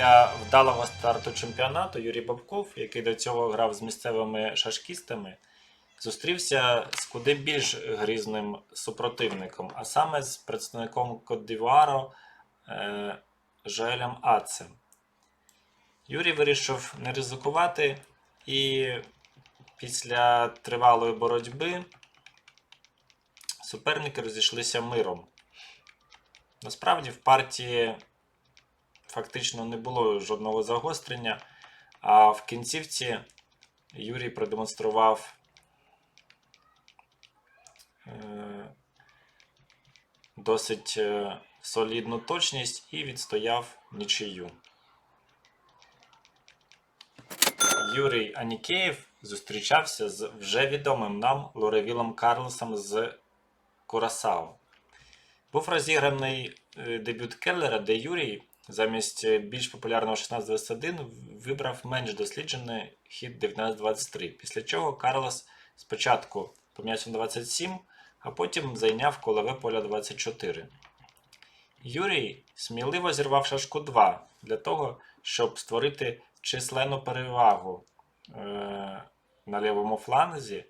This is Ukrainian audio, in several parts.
Після вдалого старту чемпіонату Юрій Бабков, який до цього грав з місцевими шашкістами, зустрівся з куди більш грізним супротивником, а саме з представником Кот-Дівуару е, Жоелем Ацем. Юрій вирішив не ризикувати і після тривалої боротьби суперники розійшлися миром. Насправді в партії фактично не було жодного загострення, а в кінцівці Юрій продемонстрував е, досить е, солідну точність і відстояв нічию. Юрій Анікеєв зустрічався з вже відомим нам Лоревілом Карлосом з Курасао. Був розіграний е, дебют Келлера, де Юрій замість більш популярного 1621 вибрав менш досліджений хід 1923, після чого Карлос спочатку помінявся на 27, а потім зайняв колове поля 24. Юрій сміливо зірвав шашку 2 для того, щоб створити численну перевагу е, на лівому фланзі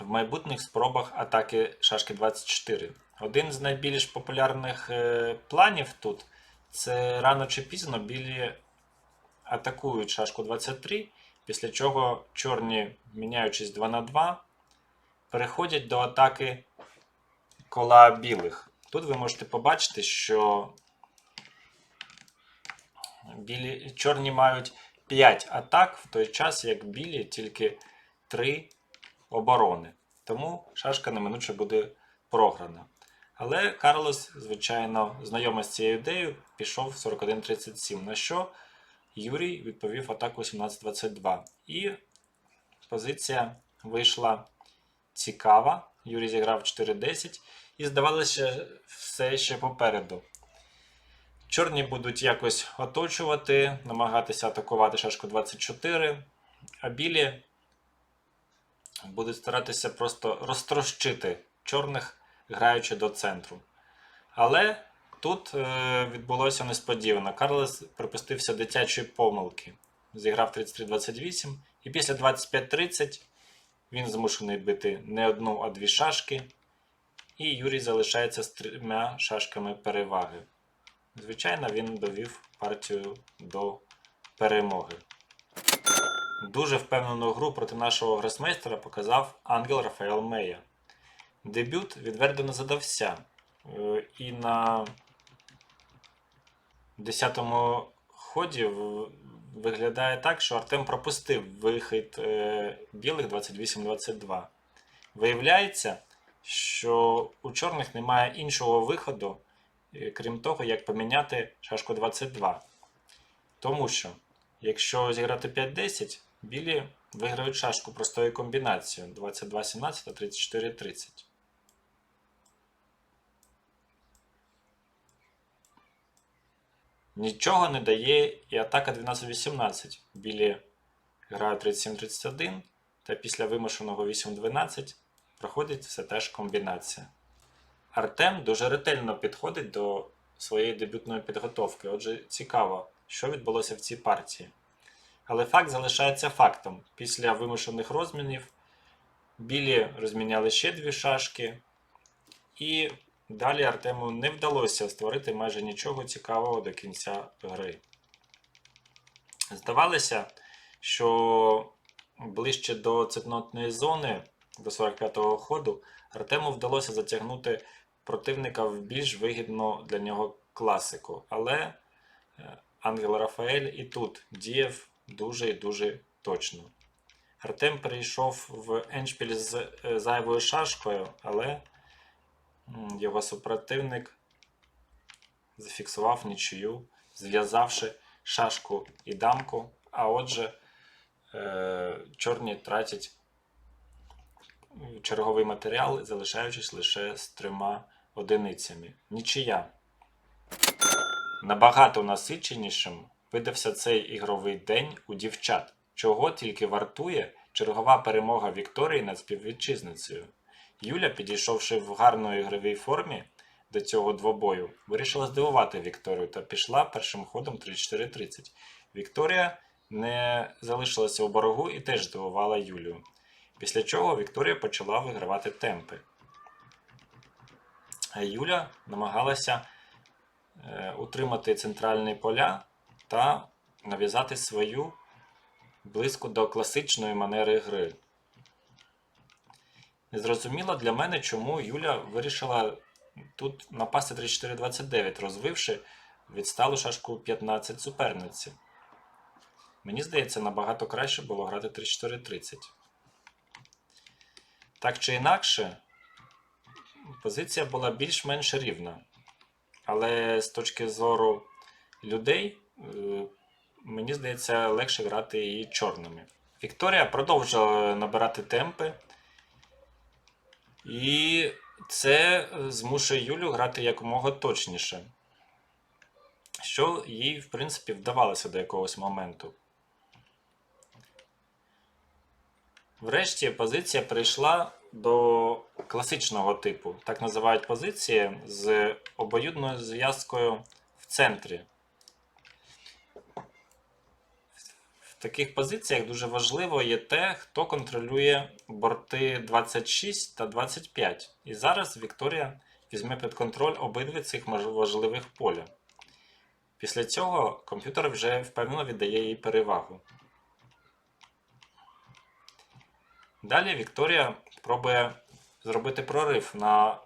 в майбутніх спробах атаки шашки 24. Один з найбільш популярних е, планів тут це рано чи пізно білі атакують шашку 23, після чого чорні, міняючись 2 на 2, переходять до атаки кола білих. Тут ви можете побачити, що білі, чорні мають 5 атак, в той час як білі тільки 3 оборони. Тому шашка неминуче буде програна. Але Карлос, звичайно, знайомий з цією ідеєю, пішов 41-37, на що Юрій відповів атаку 17-22. І позиція вийшла цікава. Юрій зіграв 4-10 і здавалося, все ще попереду. Чорні будуть якось оточувати, намагатися атакувати шашку 24, а білі будуть старатися просто розтрощити чорних, граючи до центру. Але тут е, відбулося несподівано. Карлос припустився дитячої помилки. Зіграв 33-28, і після 25-30 він змушений бити не одну, а дві шашки. І Юрій залишається з трьома шашками переваги. Звичайно, він довів партію до перемоги. Дуже впевнену гру проти нашого гросмейстера показав Ангел Рафаел Мея. Дебют відверто не задався. Е, І на 10-му ході виглядає так, що Артем пропустив вихід е, білих 28-22. Виявляється, що у чорних немає іншого виходу, е, крім того, як поміняти шашку 22. Тому що, якщо зіграти 5-10, білі виграють шашку простою комбінацією 22-17 та 34-30. Нічого не дає і атака 12-18. Білі грають 37-31, та після вимушеного 8-12 проходить все теж комбінація. Артем дуже ретельно підходить до своєї дебютної підготовки. Отже, цікаво, що відбулося в цій партії. Але факт залишається фактом. Після вимушених розмінів білі розміняли ще дві шашки, і далі Артему не вдалося створити майже нічого цікавого до кінця гри. Здавалося, що ближче до цитнотної зони, до 45-го ходу, Артему вдалося затягнути противника в більш вигідну для нього класику. Але е, Ангел Рафаель і тут діяв дуже і дуже точно. Артем перейшов в еншпіль з е, зайвою шашкою, але його супротивник зафіксував нічию, зв'язавши шашку і дамку. А отже, е, чорні тратять черговий матеріал, залишаючись лише з трьома одиницями. Нічия. Набагато насиченішим видався цей ігровий день у дівчат, чого тільки вартує чергова перемога Вікторії над співвітчизницею. Юля, підійшовши в гарної ігровій формі, до цього двобою, вирішила здивувати Вікторію та пішла першим ходом 34-30. Вікторія не залишилася у борогу і теж здивувала Юлію. Після чого Вікторія почала вигравати темпи. А Юля намагалася е, утримати центральні поля та нав'язати свою близько до класичної манери гри. Незрозуміло для мене, чому Юля вирішила тут напасти 34-29, розвивши відсталу шашку 15 суперниці. Мені здається, набагато краще було грати 34-30. Так чи інакше, позиція була більш-менш рівна. Але з точки зору людей, е, мені здається, легше грати її чорними. Вікторія продовжила набирати темпи. І це змушує Юлю грати якомога точніше. Що їй, в принципі, вдавалося до якогось моменту. Врешті позиція прийшла до класичного типу. Так називають позиції з обоюдною зв'язкою в центрі. Таких позиціях дуже важливо є те, хто контролює борти 26 та 25. І зараз Вікторія візьме під контроль обидві цих важливих поля. Після цього комп'ютер вже впевнено віддає їй перевагу. Далі Вікторія пробує зробити прорив на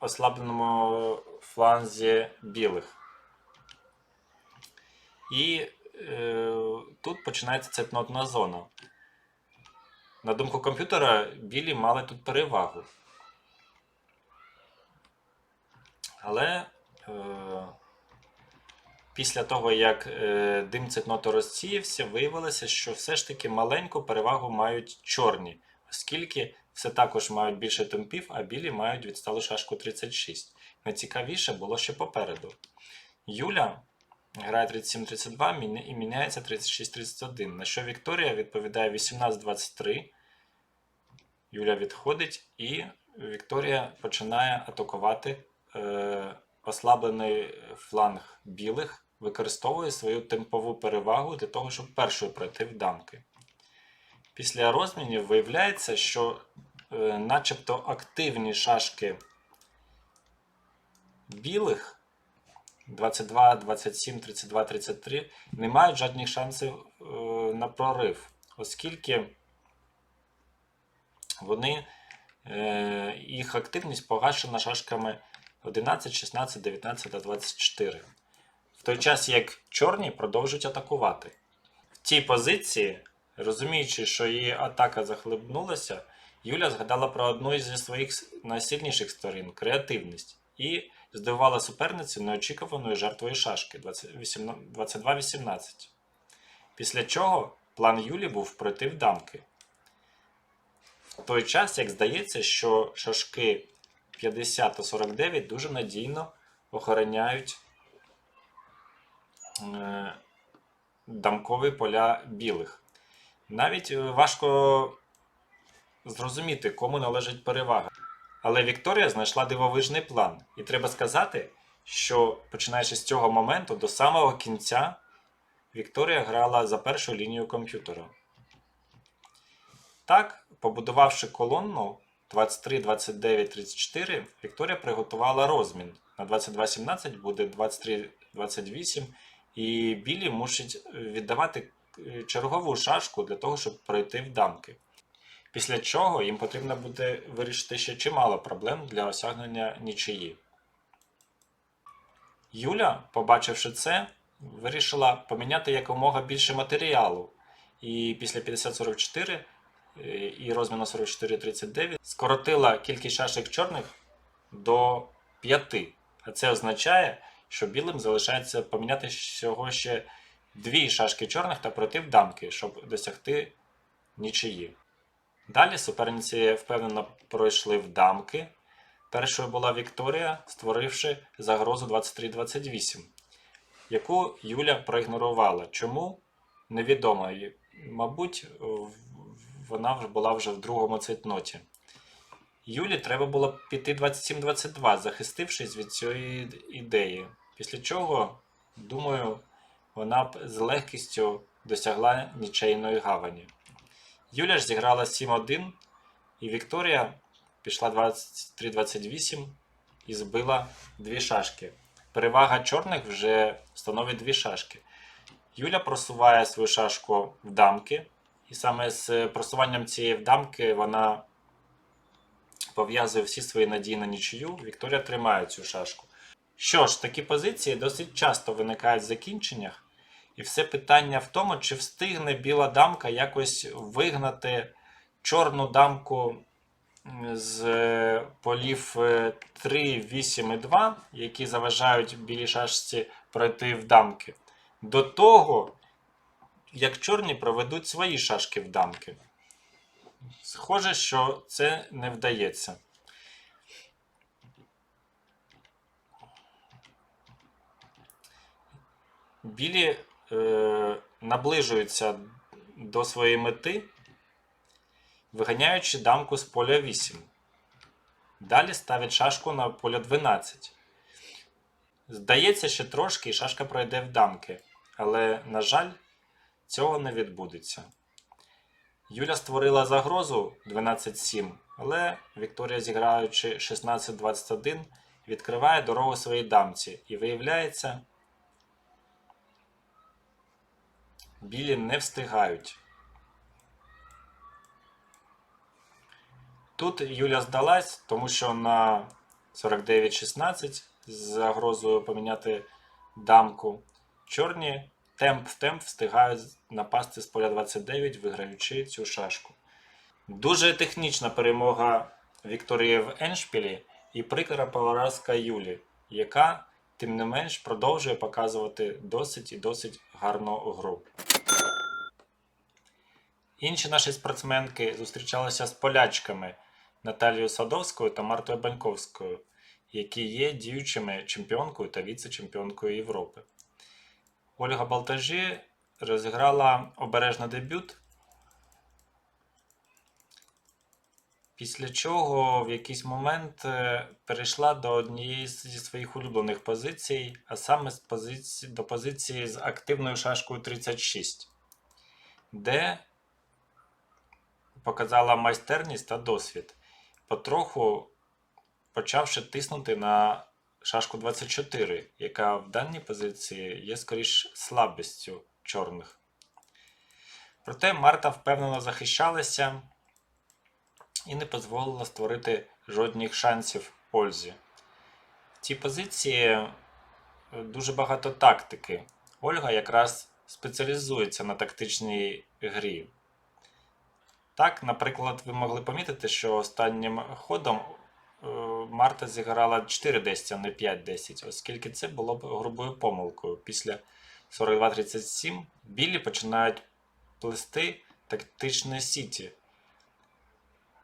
ослабленому фланзі білих. І тут починається цепнотна зона. На думку комп'ютера, білі мали тут перевагу. Але е, після того, як е, дим цепноти розсіявся, виявилося, що все ж таки маленьку перевагу мають чорні, оскільки все також мають більше темпів, а білі мають відсталу шашку 36. Найцікавіше було ще попереду. Юля грає 37-32 і міняється 36-31, на що Вікторія відповідає 18-23. Юля відходить, і Вікторія починає атакувати е, ослаблений фланг білих, використовує свою темпову перевагу для того, щоб першою пройти в дамки. Після розмінів виявляється, що е, начебто активні шашки білих 22, 27, 32, 33 не мають жодних шансів е, на прорив, оскільки вони, е, їх активність погашена шашками 11, 16, 19 та 24. В той час як чорні продовжують атакувати. В цій позиції, розуміючи, що її атака захлебнулася, Юля згадала про одну із своїх найсильніших сторін креативність, і здивувала суперницю неочікуваною жертвою шашки 22-18. Після чого план Юлі був пройти в дамки. В той час, як здається, що шашки 50 та 49 дуже надійно охороняють е, дамкові поля білих. Навіть е, важко зрозуміти, кому належить перевага. Але Вікторія знайшла дивовижний план. І треба сказати, що починаючи з цього моменту до самого кінця Вікторія грала за першу лінію комп'ютера. Так, побудувавши колонну 23, 29, 34, Вікторія приготувала розмін. На 22-17 буде 23, 28, і білі мусять віддавати е, чергову шашку для того, щоб пройти в дамки. Після чого їм потрібно буде вирішити ще чимало проблем для осягнення нічиї. Юля, побачивши це, вирішила поміняти якомога більше матеріалу. І після 5044 е, і розміну 4439 скоротила кількість шашок чорних до 5. А це означає, що білим залишається поміняти всього ще дві шашки чорних та пройти в дамки, щоб досягти нічиї. Далі суперниці впевнено пройшли в дамки. Першою була Вікторія, створивши загрозу 23-28, яку Юля проігнорувала. Чому? Невідомо. Мабуть, вона була вже в другому цейтноті. Юлі треба було піти 27-22, захистившись від цієї ідеї. Після чого, думаю, вона б з легкістю досягла нічейної гавані. Юля ж зіграла 7-1, і Вікторія пішла 23-28 і збила дві шашки. Перевага чорних вже становить дві шашки. Юля просуває свою шашку в дамки, і саме з просуванням цієї в дамки вона пов'язує всі свої надії на нічию. Вікторія тримає цю шашку. Що ж, такі позиції досить часто виникають в закінченнях, і все питання в тому, чи встигне біла дамка якось вигнати чорну дамку з е, полів е, 3, 8 і 2, які заважають білій шашці пройти в дамки, до того, як чорні проведуть свої шашки в дамки. Схоже, що це не вдається. Білі е, наближуються до своєї мети, виганяючи дамку з поля 8. Далі ставить шашку на поле 12. Здається, ще трошки і шашка пройде в дамки, але, на жаль, цього не відбудеться. Юля створила загрозу 12-7, але Вікторія, зіграючи 16-21, відкриває дорогу своїй дамці і виявляється, білі не встигають. Тут Юля здалась, тому що на 49-16 з загрозою поміняти дамку. Чорні темп в темп встигають напасти з поля 29, виграючи цю шашку. Дуже технічна перемога Вікторії в Еншпілі і прикра поразка Юлі, яка, тим не менш, продовжує показувати досить і досить гарну гру. Інші наші спортсменки зустрічалися з полячками Наталією Садовською та Мартою Баньковською, які є діючими чемпіонкою та віце-чемпіонкою Європи. Ольга Балтажі розіграла обережний дебют, після чого в якийсь момент е, перейшла до однієї зі своїх улюблених позицій, а саме з позиції, до позиції з активною шашкою 36, де показала майстерність та досвід, потроху почавши тиснути на шашку 24, яка в даній позиції є скоріш слабістю чорних. Проте Марта впевнено захищалася і не дозволила створити жодних шансів Ользі. В цій позиції е, дуже багато тактики. Ольга якраз спеціалізується на тактичній грі. Так, наприклад, ви могли помітити, що останнім ходом е, Марта зіграла 4-10, а не 5-10, оскільки це було б грубою помилкою. Після 42-37 білі починають плести тактичні сіті,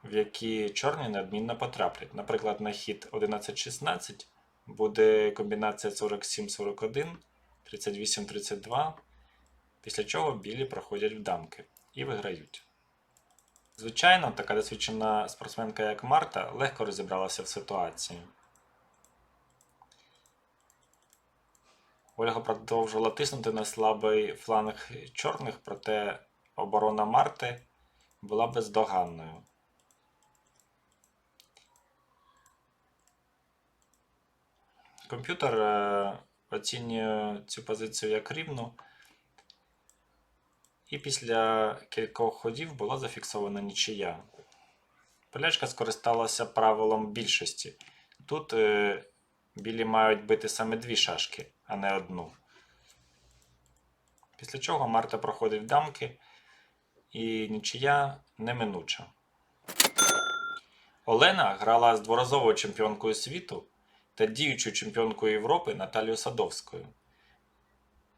в які чорні неодмінно потраплять. Наприклад, на хід 11-16 буде комбінація 47-41, 38-32, після чого білі проходять в дамки і виграють. Звичайно, така досвідчена спортсменка, як Марта, легко розібралася в ситуації. Ольга продовжувала тиснути на слабий фланг чорних, проте оборона Марти була бездоганною. Комп'ютер е, оцінює цю позицію як рівну. І після кількох ходів була зафіксована нічия. Полячка скористалася правилом більшості. Тут е, білі мають бити саме дві шашки, а не одну. Після чого Марта проходить дамки, і нічия неминуча. Олена грала з дворазовою чемпіонкою світу та діючою чемпіонкою Європи Наталією Садовською.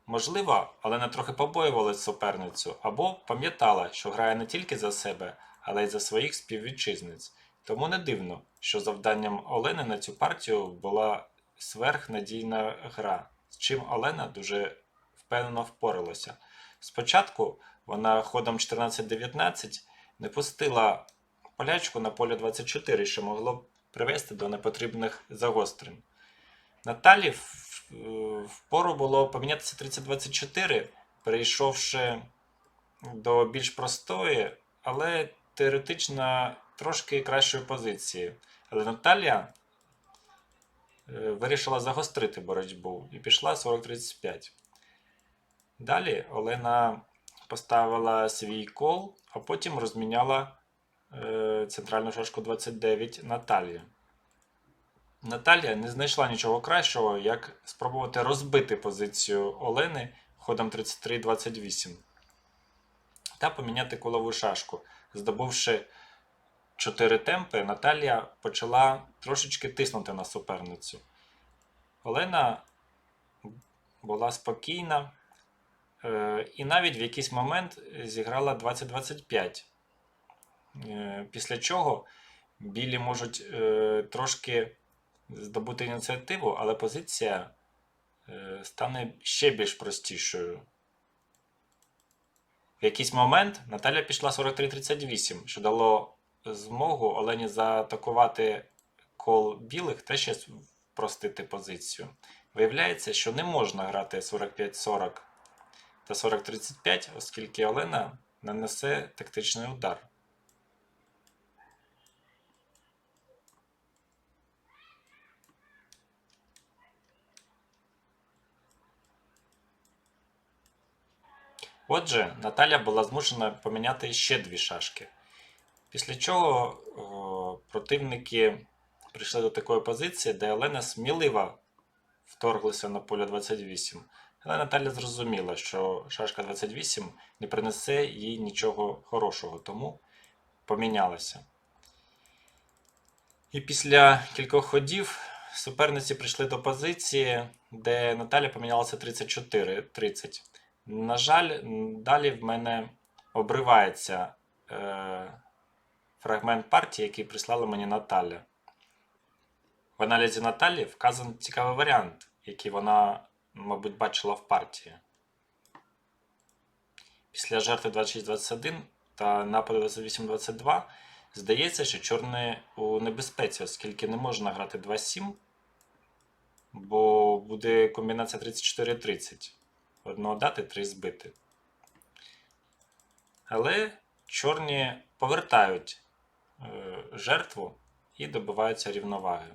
Можливо, Олена трохи побоювалась суперницю або пам'ятала, що грає не тільки за себе, але й за своїх співвітчизниць. Тому не дивно, що завданням Олени на цю партію була сверхнадійна гра, з чим Олена дуже впевнено впоралася. Спочатку вона ходом 14-19 не пустила полячку на полі 24, що могло б привести до непотрібних загострень. Наталі впору було помінятися 30-24, перейшовши до більш простої, але теоретично трошки кращої позиції. Але Наталія е, вирішила загострити боротьбу і пішла 40-35. Далі Олена поставила свій кол, а потім розміняла центральну шашку 29 Наталії. Наталія не знайшла нічого кращого, як спробувати розбити позицію Олени ходом 33-28 та поміняти колову шашку. Здобувши 4 темпи, Наталія почала трошечки тиснути на суперницю. Олена була спокійна е, і навіть в якийсь момент зіграла 20-25. Е, Після чого білі можуть е, трошки здобути ініціативу, але позиція е, стане ще більш простішою. В якийсь момент Наталя пішла 43-38, що дало змогу Олені заатакувати кол білих та ще спростити позицію. Виявляється, що не можна грати 45-40 та 40-35, оскільки Олена нанесе тактичний удар. Отже, Наталя була змушена поміняти ще дві шашки. Після чого о, противники прийшли до такої позиції, де Олена сміливо вторглася на поле 28. Але Наталя зрозуміла, що шашка 28 не принесе їй нічого хорошого, тому помінялася. І після кількох ходів суперниці прийшли до позиції, де Наталя помінялася 34-30. На жаль, далі в мене обривається е, фрагмент партії, який прислала мені Наталя. В аналізі Наталі вказаний цікавий варіант, який вона, мабуть, бачила в партії. Після жертви 26-21 та нападу 28-22 здається, що чорний у небезпеці, оскільки не можна грати 2-7, бо буде комбінація 34-30 одного дати, три збити. Але чорні повертають е, жертву і добиваються рівноваги.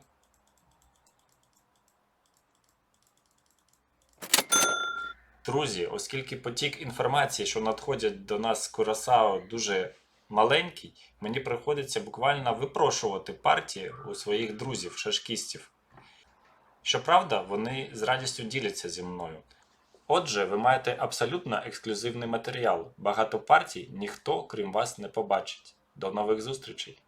Друзі, оскільки потік інформації, що надходять до нас з Курасао, дуже маленький, мені приходиться буквально випрошувати партії у своїх друзів, шашкістів. Щоправда, вони з радістю діляться зі мною. Отже, ви маєте абсолютно ексклюзивний матеріал. Багато партій ніхто, крім вас, не побачить. До нових зустрічей!